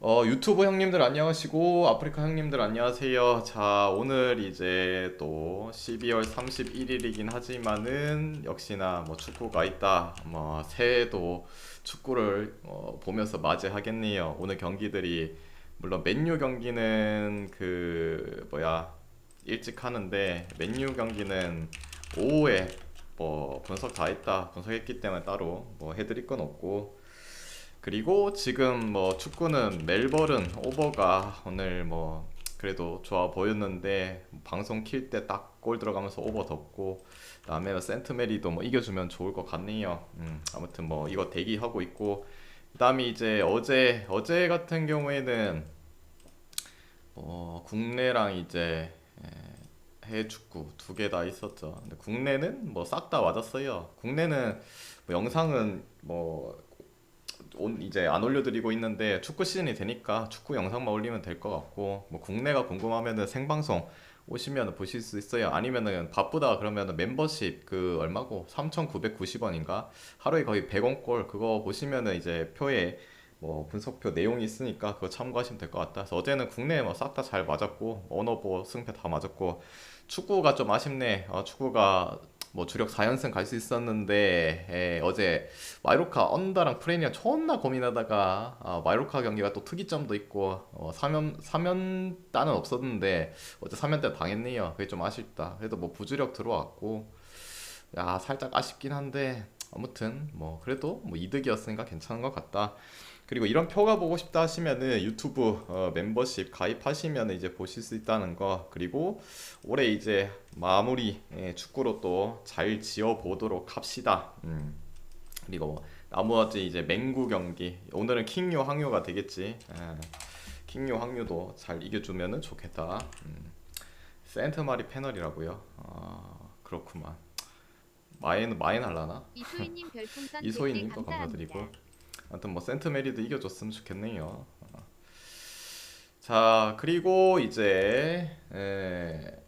어, 유튜브 형님들 안녕하시고, 아프리카 형님들 안녕하세요. 자, 오늘 이제 또 12월 31일이긴 하지만은 역시나 뭐 축구가 있다. 뭐 새해도 축구를 어, 보면서 맞이하겠네요. 오늘 경기들이 물론 맨유 경기는 그 뭐야 일찍 하는데 맨유 경기는 오후에 뭐 분석 다 했다. 분석했기 때문에 따로 뭐 해드릴 건 없고 그리고 지금 뭐 축구는 멜버른 오버가 오늘 뭐 그래도 좋아 보였는데 방송 킬 때 딱 골 들어가면서 오버 덮고 그다음에 센트메리도 뭐 이겨주면 좋을 것 같네요. 음, 아무튼 뭐 이거 대기하고 있고 그다음에 이제 어제 어제 같은 경우에는 어, 국내랑 이제 에, 해외 축구 두 개 다 있었죠. 근데 국내는 뭐 싹 다 맞았어요. 국내는 뭐 영상은 뭐 온 이제 안 올려드리고 있는데 축구 시즌이 되니까 축구 영상만 올리면 될 것 같고 뭐 국내가 궁금하면은 생방송 오시면 보실 수 있어요. 아니면은 바쁘다 그러면은 멤버십 그 얼마고 3,990원인가 하루에 거의 100원꼴 그거 보시면은 이제 표에 뭐 분석표 내용이 있으니까 그거 참고하시면 될 것 같다. 그래서 어제는 국내에 뭐 싹 다 잘 맞았고 언어보 승패 다 맞았고 축구가 좀 아쉽네. 어, 축구가 뭐 주력 4연승 갈 수 있었는데 예, 어제 마이로카 언더랑 프레미어 존나 고민하다가 아, 마이로카 경기가 또 특이점도 있고 어, 3연 3연 따는 없었는데 어제 3연따 당했네요. 그게 좀 아쉽다. 그래도 뭐 부주력 들어왔고 야 살짝 아쉽긴 한데 아무튼 뭐 그래도 뭐 이득이었으니까 괜찮은 것 같다. 그리고 이런 표가 보고 싶다 하시면은 유튜브 어, 멤버십 가입하시면 이제 보실 수 있다는 거 그리고 올해 이제 마무리 예, 축구로 또 잘 지어 보도록 합시다. 음. 그리고 뭐 나머지 이제 맹구 경기 오늘은 킹요 항요가 되겠지. 예. 킹요 항요도 잘 이겨주면은 좋겠다. 음. 센트마리 패널이라고요. 아 그렇구만. 마인 마인 할라나? 이소희님 별풍선 100개 이소희님도 감사합니다. 감사드리고 아무튼 뭐 센트메리도 이겨줬으면 좋겠네요. 어. 자 그리고 이제 에,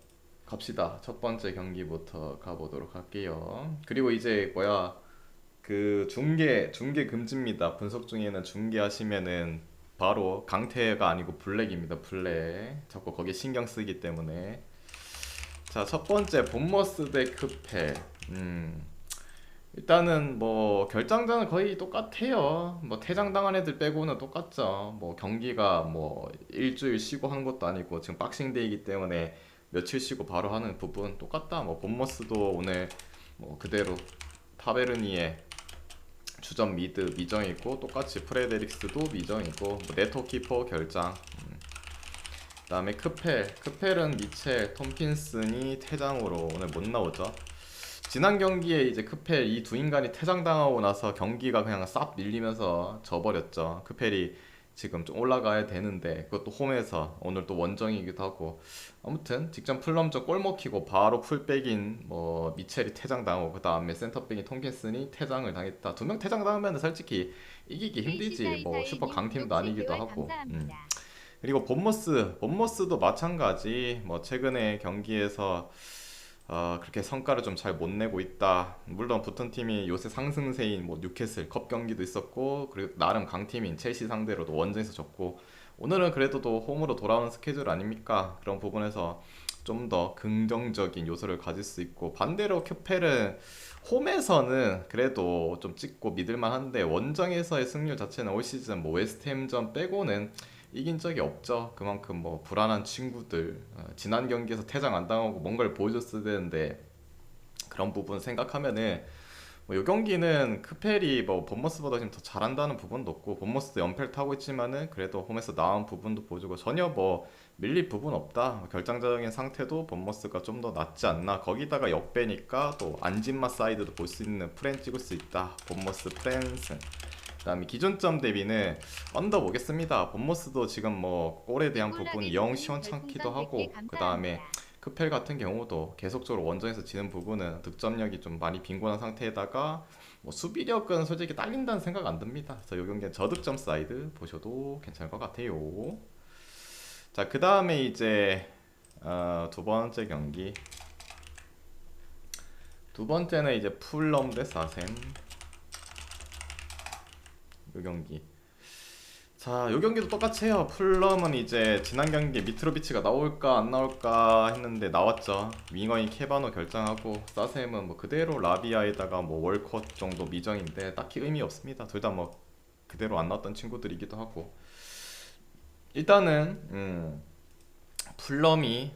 갑시다. 첫 번째 경기부터 가보도록 할게요. 그리고 이제 뭐야 그 중계 중계 금지입니다. 분석 중에는 중계하시면은 바로 강태가 아니고 블랙입니다. 블랙. 자꾸 거기에 신경 쓰기 때문에. 자, 첫 번째 본머스 대 크페. 음. 일단은 뭐 결장전은 거의 똑같아요. 뭐 퇴장당한 애들 빼고는 똑같죠. 뭐 경기가 뭐 일주일 쉬고 하는 것도 아니고 지금 박싱데이기 때문에 며칠 쉬고 바로 하는 부분 똑같다. 뭐 본머스도 오늘 뭐 그대로 타베르니에 주전 미드 미정이고 똑같이 프레데릭스도 미정이고 뭐 네토키퍼 결장. 음. 그 다음에 크펠 크펠은 미첼 톰킨슨이 퇴장으로 오늘 못 나오죠. 지난 경기에 이제 크펠 이 두 인간이 퇴장당하고 나서 경기가 그냥 싹 밀리면서 져버렸죠. 크펠이 지금 좀 올라가야 되는데 그것도 홈에서 오늘 또 원정이기도 하고 아무튼 직전 플럼저 골 먹히고 바로 풀백인 뭐 미첼이 퇴장당하고 그 다음에 센터백인 톰킨슨이 퇴장을 당했다. 두 명 퇴장당하면 솔직히 이기기 힘들지. 뭐 슈퍼 강팀도 아니기도 하고. 음. 그리고 본머스, 본머스도 마찬가지. 뭐 최근에 경기에서 어, 그렇게 성과를 좀 잘 못 내고 있다. 물론 붙은 팀이 요새 상승세인 뭐 뉴캐슬 컵 경기도 있었고 그리고 나름 강팀인 첼시 상대로도 원정에서 졌고 오늘은 그래도 또 홈으로 돌아오는 스케줄 아닙니까? 그런 부분에서 좀 더 긍정적인 요소를 가질 수 있고 반대로 큐펠은 홈에서는 그래도 좀 찍고 믿을만 한데 원정에서의 승률 자체는 올 시즌 뭐 웨스트햄전 빼고는 이긴 적이 없죠. 그만큼 뭐 불안한 친구들 어, 지난 경기에서 퇴장 안 당하고 뭔가를 보여줬어야 되는데 그런 부분 생각하면은 뭐이 경기는 크펠이 뭐 본머스보다 지금 더 잘한다는 부분도 없고 본머스도 연패를 타고 있지만은 그래도 홈에서 나은 부분도 보여주고 전혀 뭐 밀릴 부분 없다. 뭐 결정적인 상태도 본머스가 좀 더 낫지 않나. 거기다가 역배니까 또 안진마 사이드도 볼 수 있는 프렌 찍을 수 있다. 본머스 프렌스. 그 다음에 기존점 대비는 언더 보겠습니다. 본머스도 지금 뭐 골에 대한 부분이 영 시원찮기도 하고 그 다음에 크펠 같은 경우도 계속적으로 원정에서 지는 부분은 득점력이 좀 많이 빈곤한 상태에다가 뭐 수비력은 솔직히 딸린다는 생각 안 듭니다. 그래서 이 경기는 저득점 사이드 보셔도 괜찮을 것 같아요. 자, 그 다음에 이제 어, 두 번째 경기. 두 번째는 이제 풀럼 대 사셈. 이 경기. 자, 요 경기도 똑같이 해요. 풀럼은 이제 지난 경기 미트로비치가 나올까 안 나올까 했는데 나왔죠. 윙어인 케바노 결정하고 사셈은 뭐 그대로 라비아에다가 뭐 월컷 정도 미정인데 딱히 의미 없습니다. 둘 다 뭐 그대로 안 나왔던 친구들이기도 하고 일단은 음, 풀럼이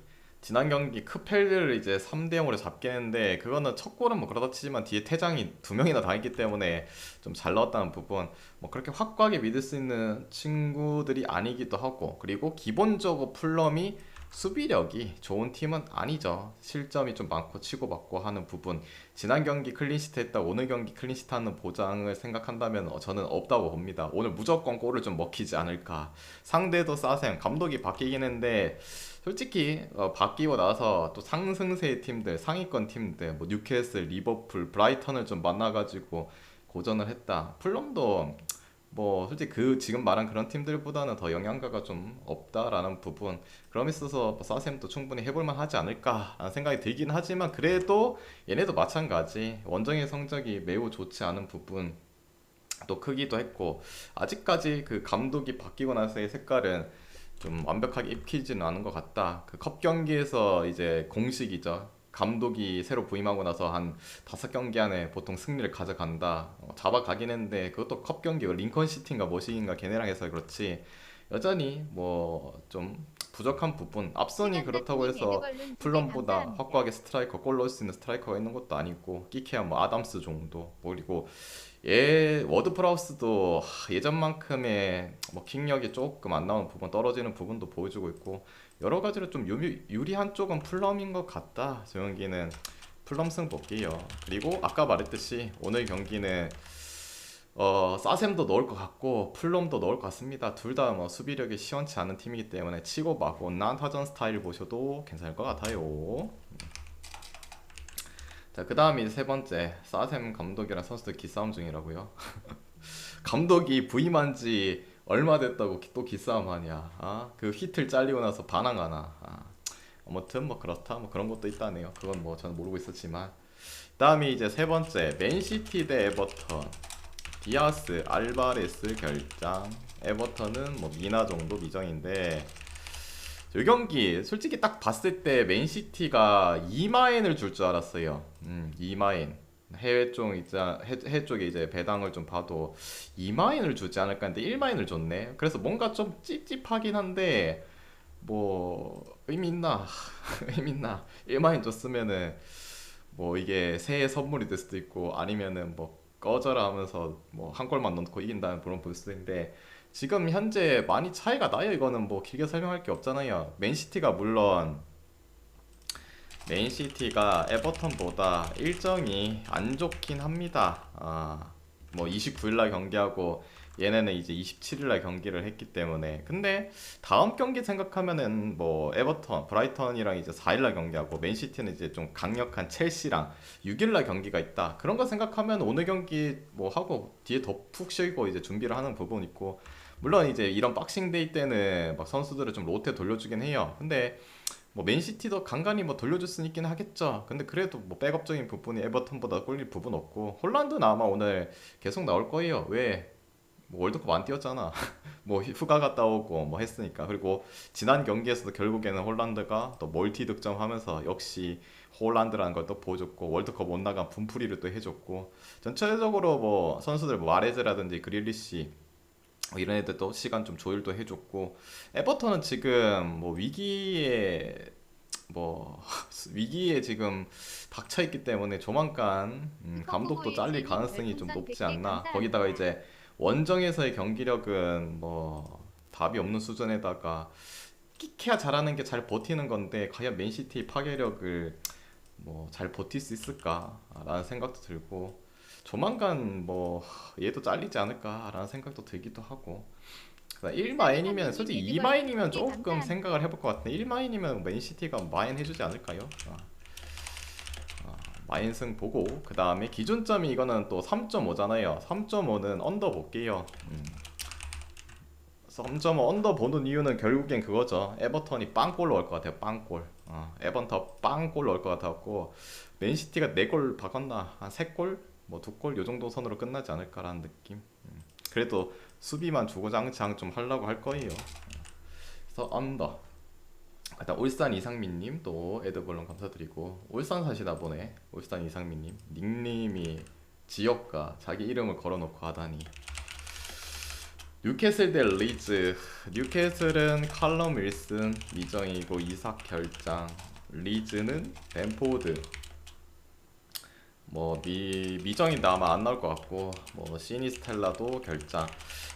지난 경기 크펠을 이제 3대 0으로 잡겠는데 그거는 첫 골은 뭐 그러다 치지만 뒤에 퇴장이 두 명이나 당했기 때문에 좀 잘 나왔다는 부분. 뭐 그렇게 확고하게 믿을 수 있는 친구들이 아니기도 하고 그리고 기본적으로 풀럼이 수비력이 좋은 팀은 아니죠. 실점이 좀 많고 치고받고 하는 부분. 지난 경기 클린시트 했다 오늘 경기 클린시트 하는 보장을 생각한다면 어, 저는 없다고 봅니다. 오늘 무조건 골을 좀 먹히지 않을까. 상대도 싸셈 감독이 바뀌긴 했는데 솔직히 어, 바뀌고 나서 또 상승세 팀들 상위권 팀들 뭐 뉴캐슬, 리버풀, 브라이턴을 좀 만나가지고 고전을 했다. 풀럼도 뭐 솔직히 그 지금 말한 그런 팀들보다는 더 영향가가 좀 없다라는 부분 그럼 있어서 뭐 사셈도 충분히 해볼만 하지 않을까라는 생각이 들긴 하지만 그래도 얘네도 마찬가지. 원정의 성적이 매우 좋지 않은 부분 또 크기도 했고 아직까지 그 감독이 바뀌고 나서의 색깔은 좀 완벽하게 입히지는 않은 것 같다. 그 컵 경기에서 이제 공식이죠 감독이 새로 부임하고 나서 한 다섯 경기 안에 보통 승리를 가져간다. 어, 잡아가긴 했는데 그것도 컵 경기 링컨 시티인가 뭐시인가 걔네랑 해서 그렇지. 여전히 뭐 좀 부족한 부분. 앞선이 그렇다고 해서 플럼보다 확고하게 스트라이커 골 넣을 수 있는 스트라이커가 있는 것도 아니고 끼케야 뭐 아담스 정도. 뭐 그리고 예 워드 프라우스도 하, 예전만큼의 뭐 킥력이 조금 안 나오는 부분 떨어지는 부분도 보여주고 있고 여러 가지로 좀 유리, 유리한 쪽은 플럼인 것 같다. 저 경기는 플럼승 볼게요. 그리고 아까 말했듯이 오늘 경기는 어, 사셈도 넣을 것 같고 플럼도 넣을 것 같습니다. 둘 다 뭐 수비력이 시원치 않은 팀이기 때문에 치고 받고 난타전 스타일 보셔도 괜찮을 것 같아요. 자, 그 다음이 세 번째 사셈 감독이랑 선수들 기싸움 중이라고요. 감독이 부임한 지 얼마 됐다고 기- 또 기싸움 하냐? 아, 그 히틀 잘리고 나서 반항하나? 아, 아무튼 뭐 그렇다. 뭐 그런 것도 있다네요. 그건 뭐 저는 모르고 있었지만. 다음이 이제 세 번째 맨시티 대 에버턴. 디아스, 알바레스 결장. 에버턴은 뭐 미나 정도 미정인데 이 경기 솔직히 딱 봤을 때 맨시티가 2마인을 줄 줄 알았어요. 음, 2마인. 해외 쪽 이제 해, 쪽에 이제 배당을 좀 봐도 2마인을 주지 않을까 했는데 1마인을 줬네. 그래서 뭔가 좀 찝찝하긴 한데 뭐 의미 있나? 의미 있나? 1마인 줬으면은 뭐 이게 새해 선물이 될 수도 있고 아니면은 뭐 꺼져라 하면서 뭐 한 골만 넣고 이긴다는 그런 볼 수도 있는데 지금 현재 많이 차이가 나요. 이거는 뭐 길게 설명할 게 없잖아요. 맨시티가 물론 맨시티가 에버턴보다 일정이 안 좋긴 합니다. 아, 뭐 29일날 경기하고 얘네는 이제 27일 날 경기를 했기 때문에 근데 다음 경기 생각하면은 뭐 에버턴, 브라이턴이랑 이제 4일 날 경기하고 맨시티는 이제 좀 강력한 첼시랑 6일 날 경기가 있다. 그런 거 생각하면 오늘 경기 뭐 하고 뒤에 더 푹 쉬고 이제 준비를 하는 부분 있고 물론 이제 이런 박싱데이 때는 막 선수들을 좀 로테 돌려주긴 해요. 근데 뭐 맨시티도 간간히 뭐 돌려줄 수는 있긴 하겠죠. 근데 그래도 뭐 백업적인 부분이 에버턴보다 꿀릴 부분 없고 홀란드는 아마 오늘 계속 나올 거예요. 왜? 뭐 월드컵 안 뛰었잖아. 뭐 휴가 갔다 오고 뭐 했으니까. 그리고 지난 경기에서도 결국에는 홀란드가 또 멀티 득점하면서 역시 홀란드라는 걸 또 보여줬고 월드컵 못 나간 분풀이를 또 해줬고 전체적으로 뭐 선수들 뭐 마레즈라든지 그릴리시 뭐 이런 애들도 시간 좀 조율도 해줬고 에버턴은 지금 뭐 위기에 뭐 위기에 지금 닥쳐 있기 때문에 조만간 음, 감독도 잘릴 가능성이 좀 높지 않나. 거기다가 이제 원정에서의 경기력은 뭐 답이 없는 수준에다가 끼케야 잘하는 게 잘 버티는 건데 과연 맨시티 파괴력을 뭐 잘 버틸 수 있을까라는 생각도 들고 조만간 뭐 얘도 잘리지 않을까라는 생각도 들기도 하고 1마인이면 솔직히 2마인이면 조금 생각을 해볼 것 같은데 1마인이면 맨시티가 마인 해주지 않을까요? 아, 아, 마인승 보고 그 다음에 기준점이 이거는 또 3.5잖아요 3.5는 언더 볼게요 음. 3.5 언더 보는 이유는 결국엔 그거죠 에버턴이 빵골 넣을 것 같아요 빵골 어, 에버턴 빵골 넣을 것 같았고 맨시티가 4골 박았나 한 3골? 뭐 2골 요 정도 선으로 끝나지 않을까라는 느낌 음. 그래도 수비만 주고장창 좀 하려고 할 거예요. 그래서 언더. 일단 울산 이상민님 또 에드벌론 감사드리고 울산 사시나 보네. 울산 이상민님 닉네임이 지역과 자기 이름을 걸어놓고 하다니. 뉴캐슬 대 리즈. 뉴캐슬은 칼럼 윌슨 미정이고 이삭 결장. 리즈는 벤포드. 뭐 미, 미정인데 아마 안 나올 것 같고 뭐 시니스텔라도 결장.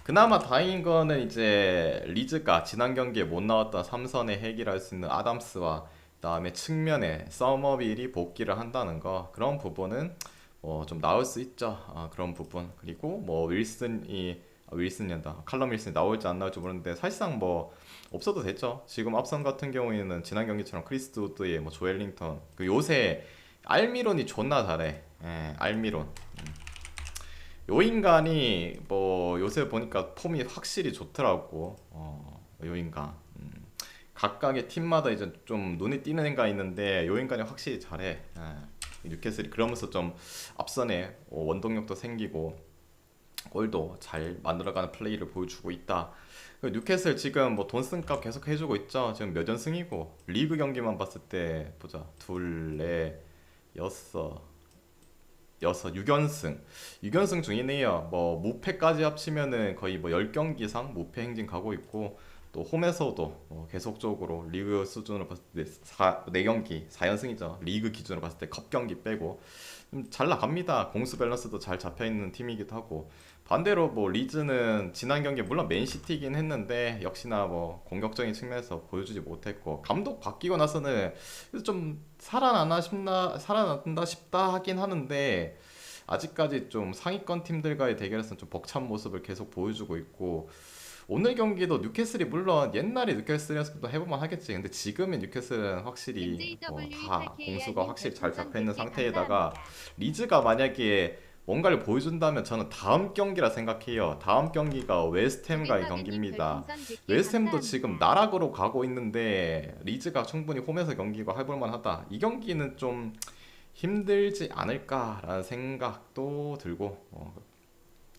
그나마 다행인 거는 이제 리즈가 지난 경기에 못 나왔던 삼선의 핵이라 수 있는 아담스와 그다음에 측면에 서머빌이 복귀를 한다는 거 그런 부분은 뭐 좀 나올 수 있죠. 아, 그런 부분 그리고 뭐 윌슨이 아, 윌슨이란다 칼럼 윌슨이 나올지 안 나올지 모르는데 사실상 뭐 없어도 됐죠. 지금 앞선 같은 경우에는 지난 경기처럼 크리스트 우드의 뭐 조엘링턴 그 요새 알미론이 존나 잘해. 예, 알미론. 음. 요 인간이 뭐 요새 보니까 폼이 확실히 좋더라고. 어, 요 인간. 음. 각각의 팀마다 이제 좀 눈에 띄는 애가 있는데 요 인간이 확실히 잘해. 예. 뉴캐슬이 그러면서 좀 앞선에 어, 원동력도 생기고 골도 잘 만들어가는 플레이를 보여주고 있다. 그 뉴캐슬 지금 뭐 돈쓴값 계속 해주고 있죠. 지금 몇 연승이고 리그 경기만 봤을 때 보자 둘, 넷, 여섯, 여섯, 6연승. 6연승 중이네요. 뭐 무패까지 합치면은 거의 뭐 10경기 이상 무패 행진 가고 있고 또 홈에서도 뭐 계속적으로 리그 수준으로 봤을 때 4, 4경기 4연승이죠. 리그 기준으로 봤을 때 컵 경기 빼고 좀잘 나갑니다. 공수 밸런스도 잘 잡혀 있는 팀이기도 하고 반대로 뭐 리즈는 지난 경기 물론 맨시티긴 했는데 역시나 뭐 공격적인 측면에서 보여주지 못했고 감독 바뀌고 나서는 좀 살아나나 싶나 살아난다 싶다 하긴 하는데 아직까지 좀 상위권 팀들과의 대결에서는 좀 벅찬 모습을 계속 보여주고 있고 오늘 경기도 뉴캐슬이 물론 옛날에 뉴캐슬이었으면 해볼만 하겠지. 근데 지금의 뉴캐슬은 확실히 뭐 다 공수가 확실히 잘 잡혀 있는 상태에다가 리즈가 만약에 뭔가를 보여준다면 저는 다음 경기라 생각해요. 다음 경기가 웨스트햄과의 경기입니다. 웨스트햄도 지금 나락으로 가고 있는데 리즈가 충분히 홈에서 경기가 해볼만하다. 이 경기는 좀 힘들지 않을까라는 생각도 들고 어,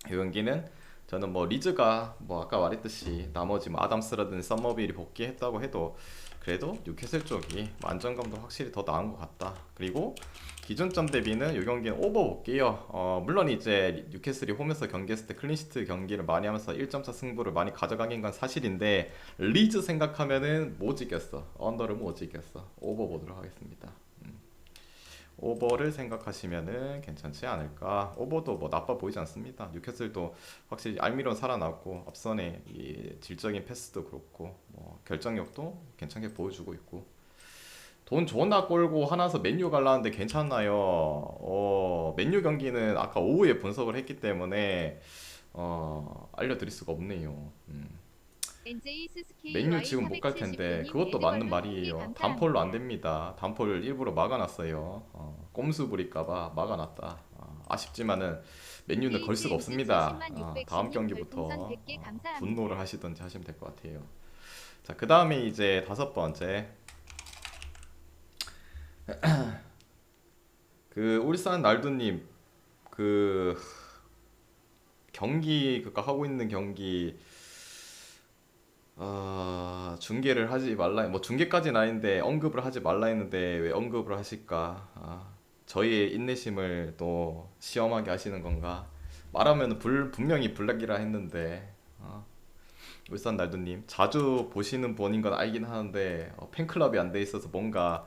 이 경기는 저는 뭐 리즈가 뭐 아까 말했듯이 나머지 뭐 아담스라든 썸머빌이 복귀했다고 해도 그래도 뉴캐슬 쪽이 안정감도 확실히 더 나은 것 같다. 그리고 기준점 대비는 이 경기는 오버 볼게요. 어, 물론 이제 뉴캐슬이 홈에서 경기했을 때 클린시트 경기를 많이 하면서 1점차 승부를 많이 가져가긴 건 사실인데 리즈 생각하면은 못 지겠어. 언더를 못 지겠어. 오버 보도록 하겠습니다. 음. 오버를 생각하시면은 괜찮지 않을까. 오버도 뭐 나빠 보이지 않습니다. 뉴캐슬도 확실히 알미론 살아났고 앞선에 이 질적인 패스도 그렇고 뭐 결정력도 괜찮게 보여주고 있고 돈 존나 꼴고 하나서 맨유 갈라는데 괜찮나요? 어, 맨유 경기는 아까 오후에 분석을 했기 때문에 어, 알려드릴 수가 없네요. 음. 맨유 지금 못 갈 텐데 그것도 맞는 말이에요. 단폴로 안 됩니다. 단폴 일부러 막아놨어요. 어, 꼼수 부릴까봐 막아놨다. 어, 아쉽지만은 맨유는 걸 수가 없습니다. 어, 다음 경기부터 어, 분노를 하시던지 하시면 될 것 같아요. 자, 그 다음에 이제 다섯 번째 그 울산 날두님 그 경기 그니까 하고 있는 경기 아 중계를 하지 말라 뭐 중계까지는 아닌데 언급을 하지 말라 했는데 왜 언급을 하실까? 아, 저희의 인내심을 또 시험하게 하시는 건가? 말하면 불 분명히 블랙이라 했는데 아, 울산 날두님. 자주 보시는 분인 건 알긴 하는데 어, 팬클럽이 안 돼 있어서 뭔가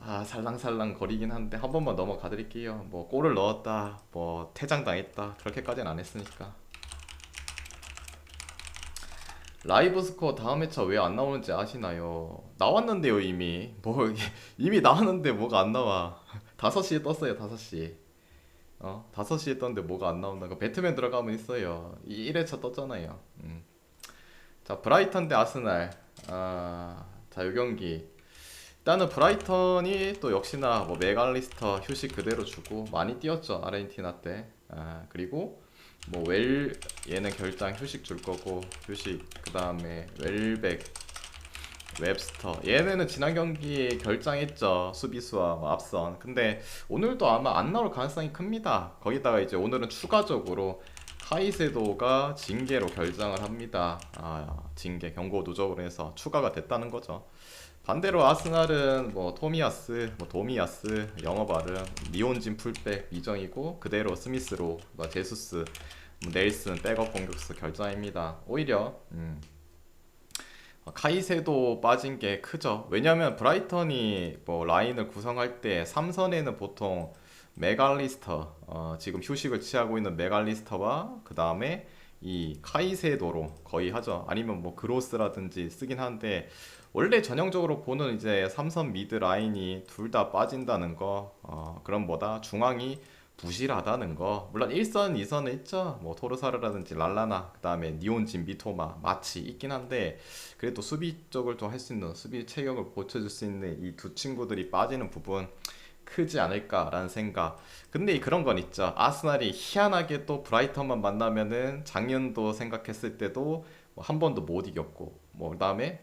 아 살랑살랑 거리긴 한데 한 번만 넘어가 드릴게요. 뭐 골을 넣었다, 뭐 퇴장당했다 그렇게까지는 안 했으니까. 라이브 스코어 다음 회차 왜 안 나오는지 아시나요? 나왔는데요 이미. 뭐 이미 나왔는데 뭐가 안 나와. 5시에 떴어요 5시. 어? 5시에 떴는데 뭐가 안 나온다. 그 배트맨 들어가면 있어요. 이 1회차 떴잖아요. 음. 자 브라이턴 대 아스날. 아, 자요 경기 일단은 브라이턴이 또 역시나 뭐 메갈리스터 휴식 그대로 주고 많이 뛰었죠 아르헨티나 때. 아, 그리고 뭐 웰 얘는 결장 휴식 줄 거고 휴식 그 다음에 웰백 웹스터 얘네는 지난 경기에 결장했죠 수비수와 뭐 앞선 근데 오늘도 아마 안 나올 가능성이 큽니다 거기다가 이제 오늘은 추가적으로 카이세도가 징계로 결장을 합니다. 아, 징계 경고 누적으로 해서 추가가 됐다는 거죠. 반대로 아스날은 뭐 토미야스, 뭐 도미야스, 영어 발음, 니온진 풀백 미정이고 그대로 스미스로, 뭐 제수스, 뭐 넬슨 백업 공격수 결장입니다. 오히려 음, 카이세도 빠진 게 크죠. 왜냐면 브라이턴이 뭐 라인을 구성할 때 3선에는 보통 메갈리스터 어, 지금 휴식을 취하고 있는 메갈리스터와 그 다음에 이 카이세도로 거의 하죠. 아니면 뭐 그로스라든지 쓰긴 하는데 원래 전형적으로 보는 이제 삼선 미드 라인이 둘 다 빠진다는 거 어, 그런 보다? 중앙이 부실하다는 거. 물론 1선, 2선은 있죠. 뭐 토르사르라든지 랄라나 그 다음에 니온진, 미토마, 마치 있긴 한데 그래도 수비 쪽을 좀 할 수 있는 수비 체격을 보쳐줄 수 있는 이 두 친구들이 빠지는 부분 크지 않을까라는 생각. 근데 그런 건 있죠. 아스날이 희한하게 또 브라이턴만 만나면은 작년도 생각했을 때도 뭐 한 번도 못 이겼고 뭐 그다음에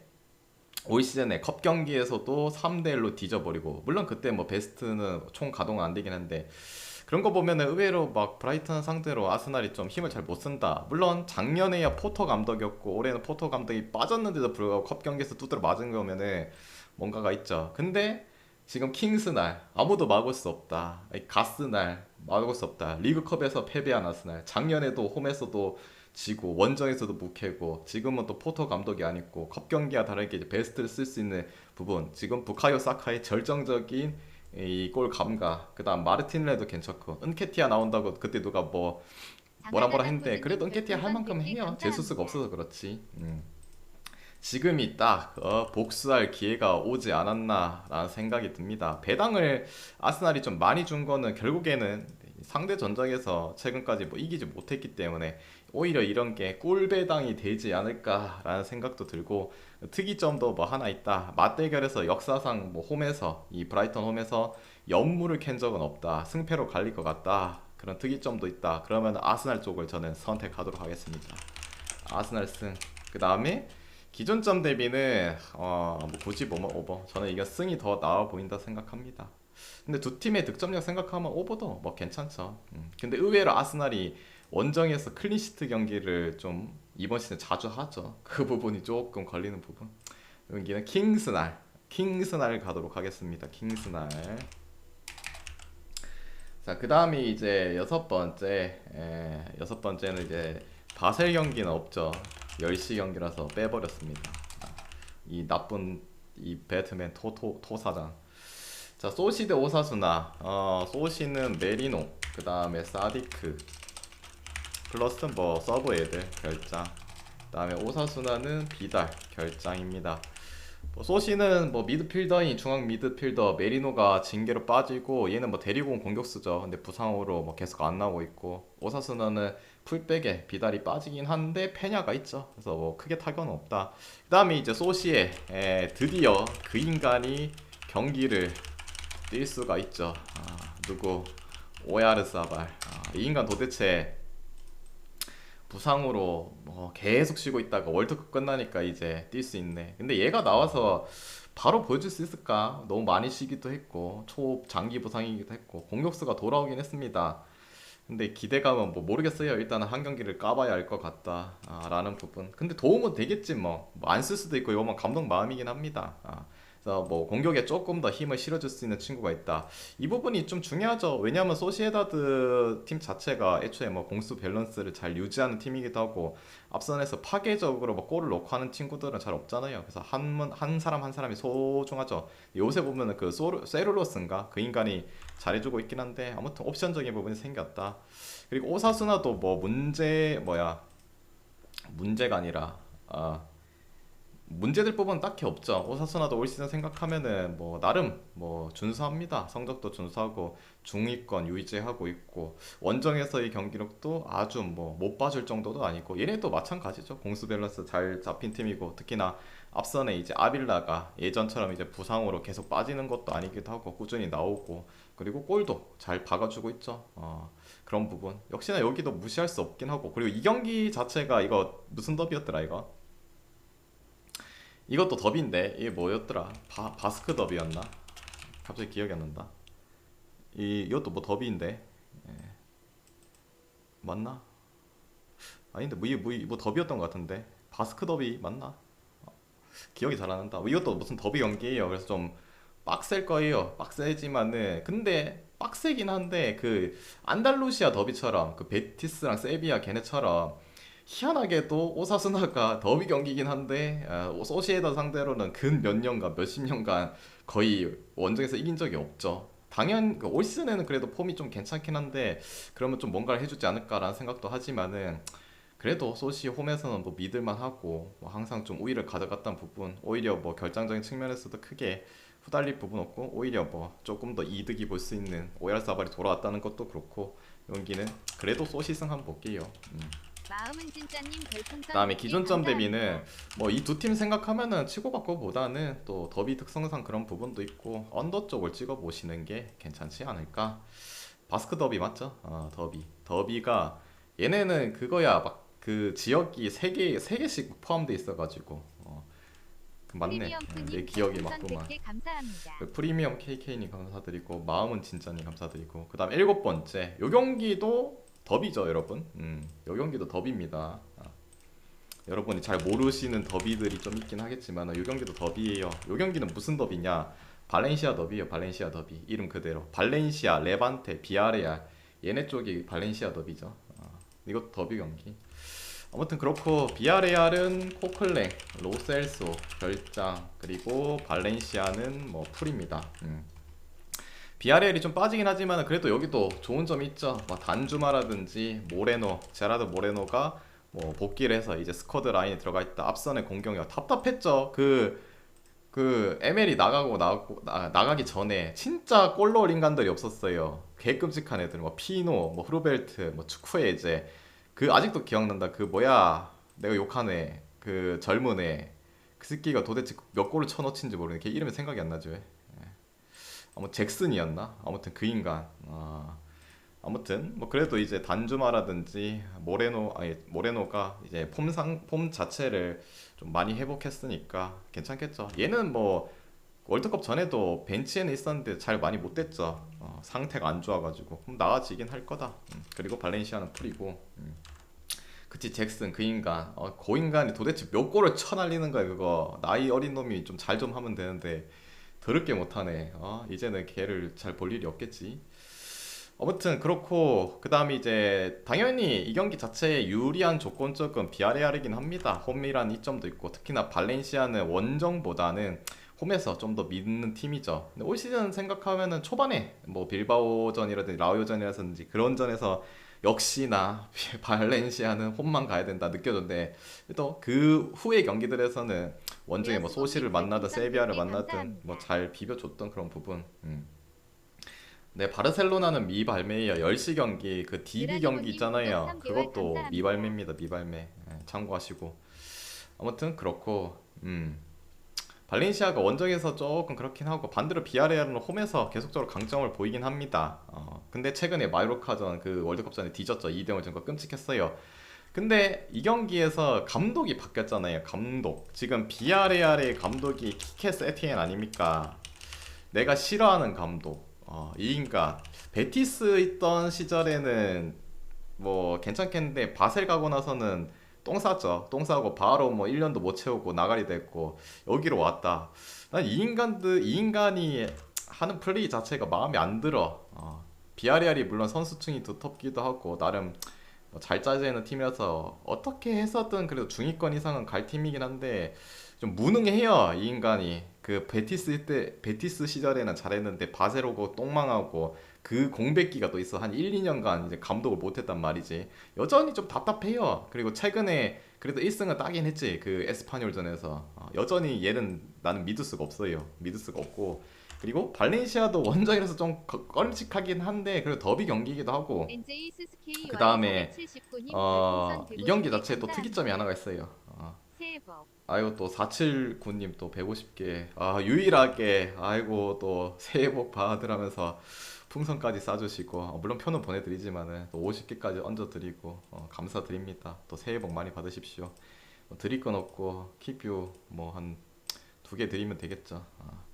올 시즌에 컵 경기에서도 3대 1로 뒤져버리고 물론 그때 뭐 베스트는 총 가동 안 되긴 한데 그런 거 보면은 의외로 막 브라이턴 상대로 아스날이 좀 힘을 잘 못 쓴다. 물론 작년에야 포터 감독이었고 올해는 포터 감독이 빠졌는데도 불구하고 컵 경기에서 두드려 맞은 거면은 뭔가가 있죠. 근데 지금 킹스 날 아무도 막을 수 없다. 가스 날 막을 수 없다. 리그컵에서 패배한 아스날 작년에도 홈에서도 지고 원정에서도 묵해고 지금은 또 포터 감독이 아니고 컵 경기와 다르게 이제 베스트를 쓸 수 있는 부분. 지금 부카요 사카의 절정적인 이 골 감각 그다음 마르티넬도 괜찮고 은케티아 나온다고 그때 누가 뭐 뭐라 뭐라 했는데 그래도 은케티아 할 만큼 해요. 제수스가 없어서 그렇지. 음. 지금이 딱 어, 복수할 기회가 오지 않았나라는 생각이 듭니다 배당을 아스날이 좀 많이 준 거는 결국에는 상대 전적에서 최근까지 뭐 이기지 못했기 때문에 오히려 이런 게 꿀배당이 되지 않을까라는 생각도 들고 특이점도 뭐 하나 있다. 맞대결에서 역사상 뭐 홈에서 이 브라이턴 홈에서 연무를 캔 적은 없다. 승패로 갈릴 것 같다. 그런 특이점도 있다. 그러면 아스날 쪽을 저는 선택하도록 하겠습니다. 아스날 승. 그 다음에 기존점 대비는 어, 뭐 굳이 뭐뭐 오버. 저는 이거 승이 더 나아 보인다 생각합니다. 근데 두 팀의 득점력 생각하면 오버도 뭐 괜찮죠. 음. 근데 의외로 아스날이 원정에서 클린시트 경기를 좀 이번 시즌 자주 하죠. 그 부분이 조금 걸리는 부분. 여기는 킹스날, 킹스날 가도록 하겠습니다. 킹스날. 자, 그 다음이 이제 여섯 번째, 에, 여섯 번째는 이제 바셀 경기는 없죠. 10시 경기라서 빼버렸습니다. 아, 이 나쁜 이 배트맨 토토 토사장. 자, 소시 대 오사수나. 어, 소시는 메리노, 그 다음에 사디크, 플러스 뭐 서브 애들 결장. 그다음에 오사수나는 비달 결장입니다. 뭐 소시는 뭐 미드필더인 중앙 미드필더 메리노가 징계로 빠지고 얘는 뭐 데리고 온 공격수죠. 근데 부상으로 뭐 계속 안 나오고 있고 오사수나는 풀백에 비달이 빠지긴 한데 페냐가 있죠. 그래서 뭐 크게 타격은 없다. 그 다음에 이제 소시에 에, 드디어 그 인간이 경기를 뛸 수가 있죠. 아, 누구 오야르사발. 아, 이 인간 도대체 부상으로 뭐 계속 쉬고 있다가 월드컵 끝나니까 이제 뛸 수 있네. 근데 얘가 나와서 바로 보여줄 수 있을까? 너무 많이 쉬기도 했고 초 장기 부상이기도 했고 공격수가 돌아오긴 했습니다. 근데 기대감은 뭐 모르겠어요. 일단은 한 경기를 까봐야 알 것 같다라는 부분. 근데 도움은 되겠지 뭐. 안 쓸 수도 있고 이거만 감독 마음이긴 합니다. 아, 그래서 뭐 공격에 조금 더 힘을 실어줄 수 있는 친구가 있다. 이 부분이 좀 중요하죠. 왜냐하면 소시에다드 팀 자체가 애초에 뭐 공수 밸런스를 잘 유지하는 팀이기도 하고 앞선에서 파괴적으로 뭐 골을 넣고 하는 친구들은 잘 없잖아요. 그래서 한, 한 사람 한 사람이 소중하죠. 요새 보면은 그 세룰로스인가 그 인간이 잘해주고 있긴 한데 아무튼 옵션적인 부분이 생겼다. 그리고 오사수나도 뭐 문제 뭐야 문제가 아니라 아 문제될 부분은 딱히 없죠. 오사수나도 올 시즌 생각하면은 뭐 나름 뭐 준수합니다. 성적도 준수하고 중위권 유지하고 있고 원정에서의 경기력도 아주 뭐못 봐줄 정도도 아니고 얘네도 마찬가지죠. 공수 밸런스 잘 잡힌 팀이고 특히나 앞선에 이제 아빌라가 예전처럼 이제 부상으로 계속 빠지는 것도 아니기도 하고 꾸준히 나오고 그리고 골도 잘 박아주고 있죠. 어, 그런 부분 역시나 여기도 무시할 수 없긴 하고 그리고 이 경기 자체가 이거 무슨 더비였더라 이거? 이것도 더비인데 이게 뭐였더라? 바, 바스크 더비였나? 갑자기 기억이 안 난다. 이 이것도 뭐 더비인데 예. 맞나? 아닌데 뭐, 이- 뭐, 이- 뭐 더비였던 것 같은데 바스크 더비 맞나? 어, 기억이 잘 안 난다. 뭐 이것도 무슨 더비 경기예요. 그래서 좀 빡셀 거예요. 빡세지만은 근데 빡세긴 한데 그 안달루시아 더비처럼 그 베티스랑 세비야 걔네처럼 희한하게도 오사수나가 더비 경기긴 한데 어, 소시에다 상대로는 근 몇 년간 몇십 년간 거의 원정에서 이긴 적이 없죠. 당연 그올 시즌에는 그래도 폼이 좀 괜찮긴 한데 그러면 좀 뭔가를 해주지 않을까라는 생각도 하지만은 그래도 소시 홈에서는 뭐 믿을만 하고 뭐 항상 좀 우위를 가져갔던 부분 오히려 뭐 결정적인 측면에서도 크게 후달릴 부분 없고 오히려 뭐 조금 더 이득이 볼 수 있는 오얄 사발이 돌아왔다는 것도 그렇고 연기는 그래도 소시승 한번 볼게요. 음. 그다음에 100개 기존점 대비는. 뭐 이 두 팀 생각하면은 치고받고보다는 또 더비 특성상 그런 부분도 있고 언더 쪽을 찍어 보시는 게 괜찮지 않을까? 바스크 더비 맞죠? 어, 더비. 더비가 얘네는 그거야 막 그 지역이 세개세 개씩 포함돼 있어가지고 어, 그 맞네. 푸님 내 기억이 맞구만. 100개 감사합니다. 그 프리미엄 KK님 감사드리고 마음은 진짜님 감사드리고 그 다음 일곱 번째 요 경기도 더비죠 여러분. 음, 요 경기도 더비입니다. 아, 여러분이 잘 모르시는 더비들이 좀 있긴 하겠지만 요 경기도 더비예요. 요 경기는 무슨 더비냐? 발렌시아 더비예요 발렌시아 더비. 이름 그대로. 발렌시아 레반테 비아레알. 얘네 쪽이 발렌시아 더비죠. 아, 이것도 더비 경기. 아무튼 그렇고 비아레알은 코클랭, 로셀소, 별장 그리고 발렌시아는 뭐 풀입니다. 음. 비아레알이 좀 빠지긴 하지만 그래도 여기도 좋은 점이 있죠. 뭐 단주마라든지 모레노, 제라드 모레노가 뭐 복귀를 해서 이제 스쿼드 라인에 들어가 있다. 앞선의 공격력 답답했죠. 그 그 ML이 나가고 나가고 나, 나가기 전에 진짜 골 넣을 인간들이 없었어요. 개 끔찍한 애들 뭐 피노, 뭐 후르벨트, 뭐 축구에 이제 그 아직도 기억난다. 그 뭐야 내가 애, 그 젊은 애, 그 새끼가 도대체 몇 골을 쳐넣친지 모르는 걔 이름이 생각이 안 나죠. 왜? 예. 아무 잭슨이었나? 아무튼 그 인간. 아, 아무튼 뭐 그래도 이제 단주마라든지 모레노 아니 모레노가 이제 폼상 폼 자체를 좀 많이 회복했으니까 괜찮겠죠. 얘는 뭐 월드컵 전에도 벤치에는 있었는데 잘 많이 못 됐죠. 어, 상태가 안 좋아가지고 그럼 나아지긴 할 거다. 음, 그리고 발렌시아는 풀이고. 음. 그치 잭슨 그 인간 어, 그 인간이 도대체 몇 골을 쳐날리는 거야 그거 나이 어린 놈이 좀 잘좀 하면 되는데 더럽게 못하네. 어, 이제는 걔를 잘 볼 일이 없겠지. 아무튼 그렇고 그 다음에 이제 당연히 이 경기 자체에 유리한 조건 조금 비아레알이긴 합니다. 홈이란 이점도 있고 특히나 발렌시아는 원정보다는 홈에서 좀 더 믿는 팀이죠. 근데 올 시즌 생각하면은 초반에 뭐 빌바오전이라든지 라오요전이라든지 그런 전에서 역시나 발렌시아는 홈만 가야 된다 느껴졌는데 또 그 후의 경기들에서는 원정에 뭐 소시를 만나든 세비야를 만나든 뭐 잘 비벼줬던 그런 부분. 음. 네 바르셀로나는 미발매예요. 10시 경기 그 DB 경기 있잖아요. 그것도 미발매입니다. 미발매 예, 참고하시고 아무튼 그렇고 음. 발렌시아가 원정에서 조금 그렇긴 하고 반대로 비아레알은 홈에서 계속적으로 강점을 보이긴 합니다. 어, 근데 최근에 마요르카전 그 월드컵전에 뒤졌죠. 2대0 전거 끔찍했어요. 근데 이 경기에서 감독이 바뀌었잖아요. 감독. 지금 비아레알의 감독이 키케 세티엔 아닙니까? 내가 싫어하는 감독. 어, 이 인간. 베티스 있던 시절에는 뭐 괜찮겠는데 바셀 가고 나서는 똥 쌌죠. 똥 싸고 바로 뭐 1년도 못 채우고 나가리 됐고 여기로 왔다. 난 이 인간들 이 인간이 하는 플레이 자체가 마음에 안 들어. 어, 비아레알이 물론 선수층이 두텁기도 하고 나름 뭐잘 짜져 있는 팀이라서 어떻게 해서든 그래도 중위권 이상은 갈 팀이긴 한데 좀 무능해요 이 인간이 그 베티스 때 베티스 시절에는 잘했는데 바셀 오고 똥망하고 그 공백기가 또 있어 한 1, 2년간 이제 감독을 못했단 말이지. 여전히 좀 답답해요. 그리고 최근에 그래도 1승은 따긴 했지 그 에스파뇰전에서. 어, 여전히 얘는 나는 믿을 수가 없어요. 믿을 수가 없고. 그리고 발렌시아도 원정이라서 좀 거- 껄찍하긴 한데 그래도 더비 경기이기도 하고. 그 다음에, 79님 어, 이 경기 150개 자체에 또. 특이점이 하나가 있어요. 어, 아이고 또 479님 또 150개. 아 유일하게 아이고 또 새해 복 받으라면서 풍선까지 쏴주시고 어, 물론 표는 보내드리지만은 또 50개까지 얹어드리고 어, 감사드립니다. 또 새해 복 많이 받으십시오. 뭐 드릴 건 없고 키뷰 뭐 한 두 개 드리면 되겠죠. 어.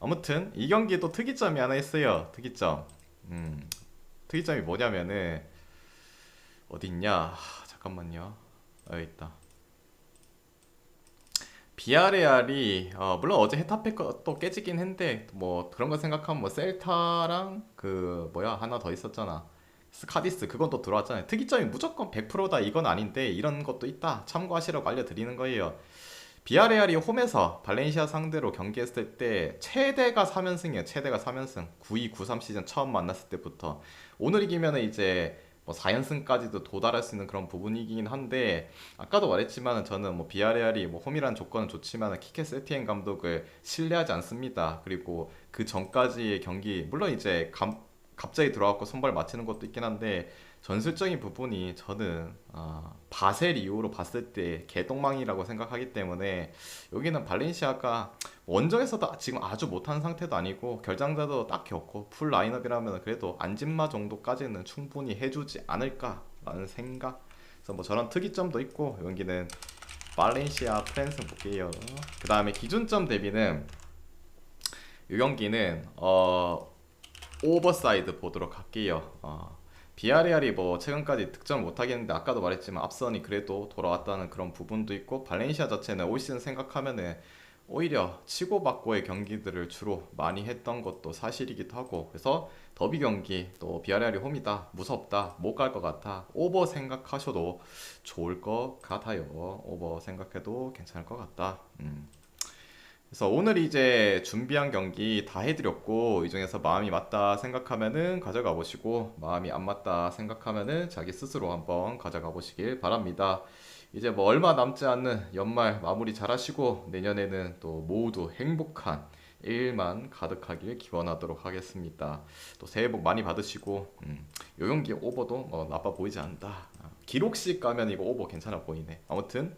아무튼 이 경기에 또 특이점이 하나 있어요. 특이점. 음, 특이점이 뭐냐면은 어디 있냐? 하, 잠깐만요. 여기 있다. 비아레알이 어, 물론 어제 헤타페 또 깨지긴 했는데 뭐 그런 거 생각하면 뭐 셀타랑 그 뭐야 하나 더 있었잖아. 스카디스 그건 또 들어왔잖아요. 특이점이 무조건 100%다 이건 아닌데 이런 것도 있다. 참고하시라고 알려드리는 거예요. 비아레알이 홈에서 발렌시아 상대로 경기했을 때 최대가 3연승이에요. 최대가 3연승. 92-93 시즌 처음 만났을 때부터 오늘 이기면은 이제 뭐 4연승까지도 도달할 수 있는 그런 부분이긴 한데 아까도 말했지만 저는 뭐 비아레알이 뭐 홈이란 조건은 좋지만 키케 세티엔 감독을 신뢰하지 않습니다. 그리고 그 전까지의 경기 물론 이제 감, 갑자기 들어왔고 선발 맞히는 것도 있긴 한데 전술적인 부분이 저는 아, 바셀 이후로 봤을 때 개똥망이라고 생각하기 때문에 여기는 발렌시아가 원정에서도 지금 아주 못한 상태도 아니고 결장자도 딱히 없고 풀 라인업이라면 그래도 안진마 정도까지는 충분히 해주지 않을까라는 생각. 그래서 뭐 저런 특이점도 있고 여기는 발렌시아 프랜스 볼게요. 그 다음에 기준점 대비는 이 경기는 어 오버사이드 보도록 할게요. 어, 비아레알이 뭐 최근까지 득점 못하겠는데 아까도 말했지만 앞선이 그래도 돌아왔다는 그런 부분도 있고 발렌시아 자체는 올 시즌 생각하면은 오히려 치고받고의 경기들을 주로 많이 했던 것도 사실이기도 하고 그래서 더비 경기 또 비아레알이 홈이다 무섭다 못 갈 것 같아 오버 생각하셔도 좋을 것 같아요 오버 생각해도 괜찮을 것 같다 음. 그래서 오늘 이제 준비한 경기 다 해드렸고 이 중에서 마음이 맞다 생각하면은 가져가 보시고 마음이 안 맞다 생각하면은 자기 스스로 한번 가져가 보시길 바랍니다. 이제 뭐 얼마 남지 않는 연말 마무리 잘 하시고 내년에는 또 모두 행복한 일만 가득하길 기원하도록 하겠습니다. 또 새해 복 많이 받으시고 음, 요 경기 오버도 뭐 나빠 보이지 않다. 아, 기록식 가면 이거 오버 괜찮아 보이네. 아무튼